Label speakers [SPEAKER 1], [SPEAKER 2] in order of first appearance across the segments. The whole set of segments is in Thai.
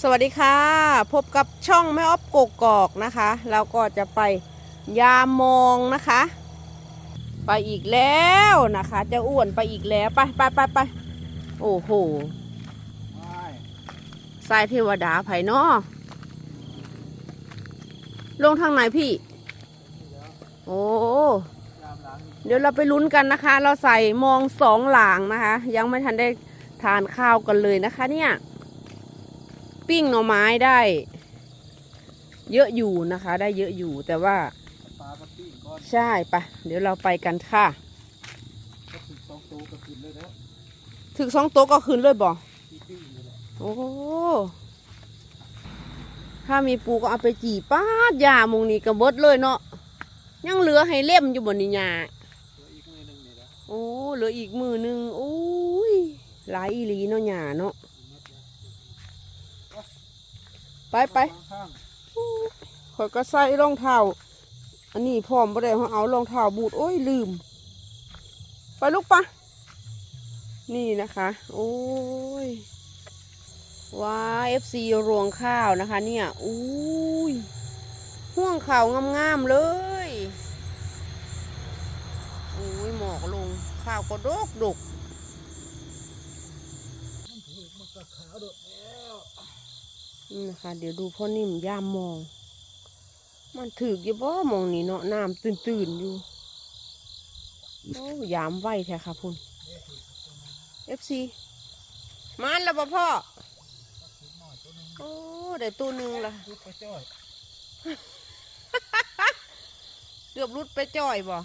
[SPEAKER 1] สวัสดีค่ะ พบกับช่องแม่อ๊อฟกกอกนะคะเราก็จะไปยามมองนะคะ ไปอีกแล้วนะคะ จะอ้วนไปอีกแล้วไปไปไปไปโอ้โหสายเทวดาไผ่นอลงทางไหนพี่ โอ้เดี๋ยวเราไปลุ้นกันนะคะ เราใส่มองสองหลางนะคะ ยังไม่ทันได้ทานข้าวกันเลยนะคะเนี่ย ปิ้งหน่อไม้ได้ เยอะอยู่นะคะ ได้เยอะอยู่แต่ว่า
[SPEAKER 2] ปลากระปี้ก้อน
[SPEAKER 1] ใช่ปะเดี๋ยวเราไปกันค่ะ
[SPEAKER 2] ก็ถึงสองตัวก็กินเลยแล้ว
[SPEAKER 1] ถึงสองโต๊ะก็คืนเลยบ่
[SPEAKER 2] ที่ปิ้งนี่แหละ
[SPEAKER 1] โอ้ถ้ามีปูก็เอาไปจีป้าดยามงนี้กระเบิดเลยเนาะยังเหลือให้เล่มอยู่บนนิยา
[SPEAKER 2] ตัวอีกมือหนึ่งนี่แหละ
[SPEAKER 1] โอ้เหลืออีกมือหนึงโอ้ยหลายอีหลีเนาะหยาเนาะ ไปไป
[SPEAKER 2] ข่
[SPEAKER 1] อยก็ใส่รองเท้า อันนี้พร้อมบ่ได้เขาเอารองเท้าบูดโอ้ยลืม ไปลูกปะนี่นะคะ โอ้ยว้าเอฟซีรวงข้าวนะคะ เนี่ยอุ้ยห่วงข่าวงามๆเลยโอ้ยหมอกลงข้าวก็ดกดก
[SPEAKER 2] นี่นะ
[SPEAKER 1] คะ เดี๋ยวดูพ่อนิ่มย่ามมอง มันถือกอยู่บ่มองนี่เนาะน้ำตื่นๆอยู่โอ้ยามไวแท้ค่ะพุ่นเอฟซีมันแล้วบ่พ่อ โอ้ได้ตัวหนึ่งละเกือบรุดไปจ่อยบ่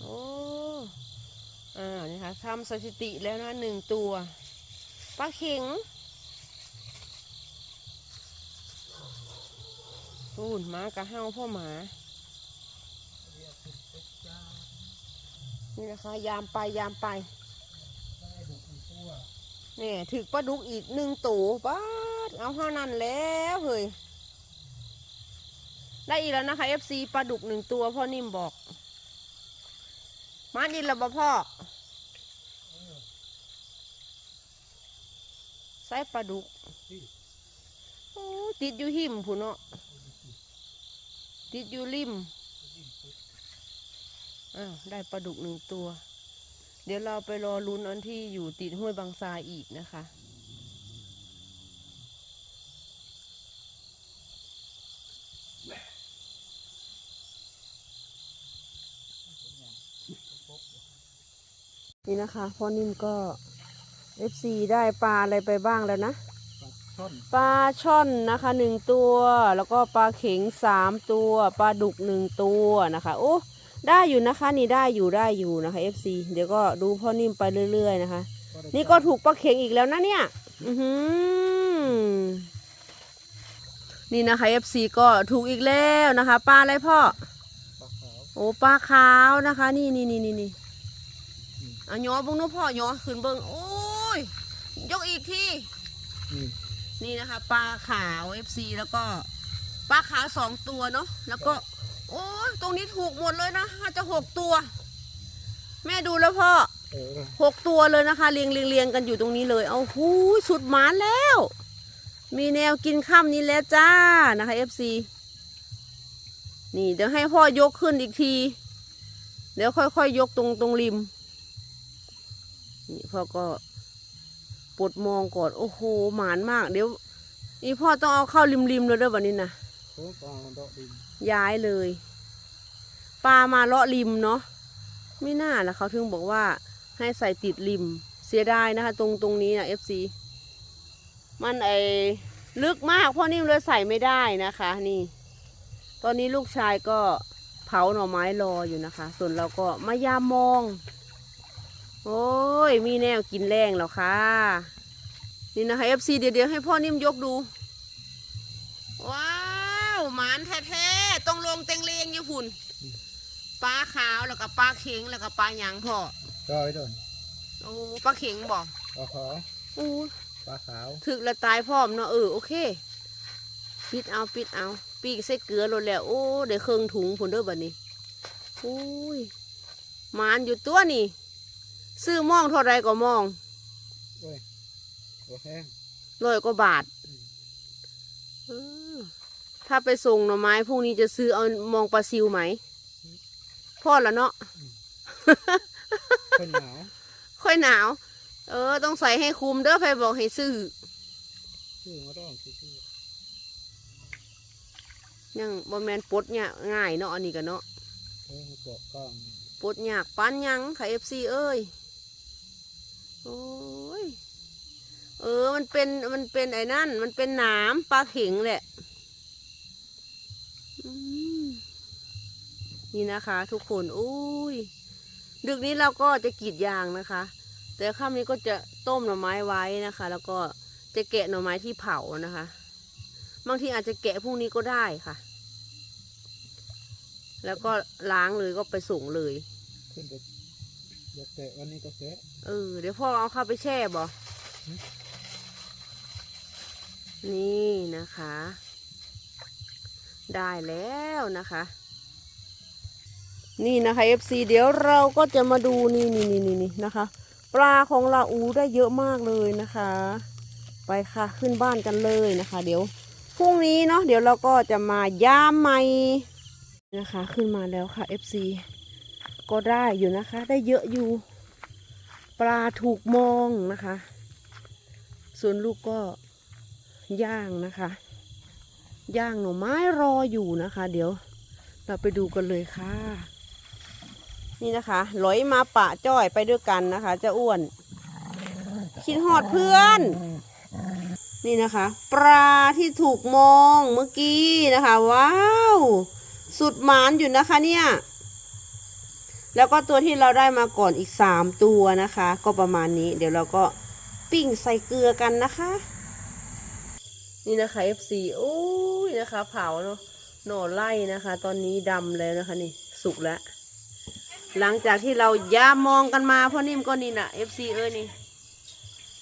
[SPEAKER 1] โอ้อ่านี่ค่ะทำสถิติแล้วนะหนึ่งตัวปลาเข็ง พูนหมากระเห้าพ่อหมา นี่นะคะ ยามไปยามไปนี่ถึกปลาดุกอีกหนึ่งตัวป้าเอาเท่านั้นแล้วเฮ้ยได้อีกแล้วนะคะ FC ปลาดุกหนึ่งตัวพ่อนิ่มบอก มาดินแล้วบ่พ่อใส่ปลาดุกติดอยู่หิมผู้นเนาะ ติดอยู่ริมอ้าวได้ปลาดุกหนึ่งตัว เดี๋ยวเราไปรอลุ้นอันที่อยู่ติดห้วยบางทรายอีกนะคะนี่นะคะพ่อนิ่มก็ FC ได้ปลาอะไรไปบ้างแล้วนะ
[SPEAKER 2] ช่อน
[SPEAKER 1] ปลาช่อนนะคะหนึ่งตัว แล้วก็ปลาเข็งสามตัวปลาดุกหนึ่งตัวนะคะโอ้ได้อยู่นะคะนี่ได้อยู่ได้อยู่นะคะ FC เดี๋ยวก็ดูพ่อนิ่มไปเรื่อย ๆ นะคะ
[SPEAKER 2] ได้
[SPEAKER 1] นี่ก็ถูกปลาเข็งอีกแล้วนะเนี่ยอือหือนี่นะคะ FC ก็ถูกอีกแล้วนะคะปลาอะไรพ่อ
[SPEAKER 2] ปลาขาว
[SPEAKER 1] โอ้ปลาขาวนะคะ นี่นี่นี่นี่นี่อะย้อเบิ้งนู้พ่อย้อขึ้นเบิ้งโอ้ยยกอีกที
[SPEAKER 2] นี่
[SPEAKER 1] นะคะปลาขาว FC แล้วก็ปลาขาวสองตัวเนาะแล้วก็ โอ้ยตรงนี้ถูกหมดเลยนะน่าจะหกตัว แม่ดูแล้วพ่อ
[SPEAKER 2] เออ
[SPEAKER 1] หกตัวเลยนะคะเรียงเรียงเรียงกันอยู่ตรงนี้เลย เอาหูยสุดหมานแล้ว มีแนวกินข้ามนี้แล้วจ้านะคะ FC นี่เดี๋ยวให้พ่อยกขึ้นอีกที เดี๋ยวค่อยๆยยกตรงตรงริมนี่พ่อก็ ปดมองก่อนโอ้โหหมานมาก เดี๋ยวนี่พ่อต้องเอาเข้าริมริมๆเลยเด้อวันนี้นะ
[SPEAKER 2] โค้งปลาดอกดิน
[SPEAKER 1] ย้ายเลยปลามาเลาะริมเนาะไม่น่าละเขาถึงบอกว่าให้ใส่ติดริม เสียดายนะคะ ตรงตรงนี้นะ FC มันไอลึกมากพราะนี่เลยใส่ไม่ได้นะคะ นี่ ตอนนี้ลูกชายก็เผาหน่อไม้รออยู่นะคะ ส่วนเราก็มายามมอง โอ้ย มีแนวกินแรงแล้วค่ะ นี่นะคะ FC เดี๋ยวเดี๋ยวให้พ่อนิ่มยกดู ว้าวหมานแท้ๆต้องลงเต็งเลงอยู่พุ่นปลาขาวแล้วก็ปลาเข็งแล้วก็ปลาหยังพ่อ
[SPEAKER 2] จอยโดน
[SPEAKER 1] โอ้ปลาเข็งบอก
[SPEAKER 2] ปลาขาว
[SPEAKER 1] โอ้
[SPEAKER 2] ปลาขาว
[SPEAKER 1] ถึกละตายพร้อมเนาะเออโอเค ปิดเอาปิดเอา ปีกใส่เกลือโลดแล้ว โอ้เดี๋ยวเครื่องถุงพุ่นเด้อบัดนี้โอ้ยหมานอยู่ตัวนี่ ซื้อมองเท่าไรก็มอง
[SPEAKER 2] โอ้ยตัวแห้ง
[SPEAKER 1] ร้อยกว่าบาทถ้าไปส่งหน่อไม้พรุ่งนี้จะซื้อเอามองปลาซิวไหมพ่อละเนาะ
[SPEAKER 2] เป็นหนาว
[SPEAKER 1] ค่อยหนาว เออ ต้องใส่ให้คุมเด้อใครบอกให้ซื้อ
[SPEAKER 2] ชื่อมาต้องชื่อ
[SPEAKER 1] ยังบ่แมนปลดเนี่ยง่ายเนาะอันนี้กันเนาะ
[SPEAKER 2] เออเกาะกล้อง
[SPEAKER 1] ปลดยากปานยังค่ะเอฟซีเอ้ย โอ้ย เออ มันเป็น มันเป็นไอ้นั่น มันเป็นหนามปลาเข็งแหละนี่นะคะ ทุกคนอุ้ย ดึกนี้เราก็จะกรีดยางนะคะ แต่ค่ำนี้ก็จะต้มหน่อไม้ไว้นะคะ แล้วก็จะแกะหน่อไม้ที่เผานะคะ บางทีอาจจะแกะพรุ่งนี้ก็ได้ค่ะ แล้วก็ล้างเลยก็ไปส่งเลย
[SPEAKER 2] อยากแกะวันนี้ก็แกะ
[SPEAKER 1] เออเดี๋ยวพ่อเอาเข้าไปแช่บ่
[SPEAKER 2] อืม
[SPEAKER 1] นี่นะคะ ได้แล้วนะคะ นี่นะคะ FC เดี๋ยวเราก็จะมาดูนี่นี่นี่นี่นี่นะคะ ปลาของเราอูได้เยอะมากเลยนะคะ ไปค่ะขึ้นบ้านกันเลยนะคะ เดี๋ยวพรุ่งนี้เนาะเดี๋ยวเราก็จะมาย่ามใหม่นะคะ ขึ้นมาแล้วค่ะ FC ก็ได้อยู่นะคะ ได้เยอะอยู่ ปลาถูกมองนะคะ ส่วนลูกก็ย่างนะคะ ย่างหน่อไม้รออยู่นะคะ เดี๋ยวเราไปดูกันเลยค่ะ นี่นะคะลอยมาปะจ้อยไปด้วยกันนะคะจะอ้วนคิดหอดเพื่อน นี่นะคะ ปลาที่ถูกมองเมื่อกี้นะคะ ว้าว สุดหมานอยู่นะคะเนี่ย แล้วก็ตัวที่เราได้มาก่อนอีกสามตัวนะคะ ก็ประมาณนี้ เดี๋ยวเราก็ปิ้งใส่เกลือกันนะคะ นี่นะคะ FC โอ้ยนะคะ เผาเนาะหน่อไล่นะคะ ตอนนี้ดำแล้วนะคะนี่สุกแล้ว หลังจากที่เราย่ามองกันมาพ่อนิ่มก็นี่นะ FC เอ้ยนี่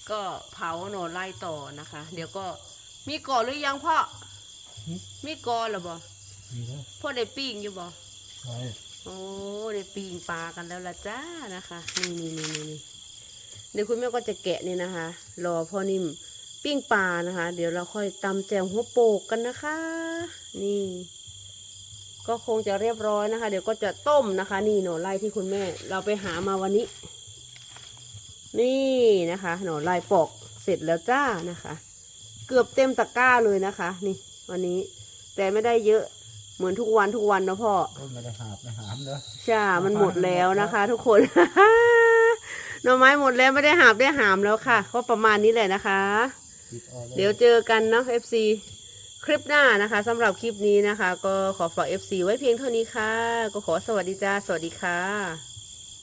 [SPEAKER 1] ก็เผาหน่อไล่ต่อนะคะ เดี๋ยวก็มีก่อหรือยังพ่อมีก่อหรือบ่
[SPEAKER 2] มีแล้ว
[SPEAKER 1] พ่อได้ปิ้งอยู่บ่
[SPEAKER 2] ใช่
[SPEAKER 1] โอ้ได้ปีงปลากันแล้วละจ้านะคะนี่นี่นี่นี่นี่เดี๋ยวคุณแม่ก็จะแกะนี่นะคะ รอพ่อนิ่มปิ้งปลานะคะ เดี๋ยวเราค่อยตำแจวหัวโปกกันนะคะ นี่ ก็คงจะเรียบร้อยนะคะ เดี๋ยวก็จะต้มนะคะ นี่หน่อไล่ที่คุณแม่ เราไปหามาวันนี้ นี่นะคะ หน่อไล่ปอกเสร็จแล้วจ้านะคะ เกือบเต็มตะกร้าเลยนะคะ นี่ วันนี้แต่ไม่ได้เยอะ เหมือนทุกวันทุกวันนะพ่อ
[SPEAKER 2] ก็ไม่ได้หาบไม่หามเด้อ
[SPEAKER 1] ใช่ มันหมดแล้วนะคะ ทุกคน หน่อไม้หมดแล้วไม่ได้หาบได้หามแล้วค่ะ ก็ประมาณนี้แหละนะคะ
[SPEAKER 2] ปิดออก
[SPEAKER 1] เดี๋ยวเจอกันเนาะ FC คลิปหน้านะคะสำหรับคลิปนี้นะคะ ก็ขอฝาก FC ไว้เพียงเท่านี้ค่ะ ก็ขอสวัสดีจ้า สวัสดีค่ะ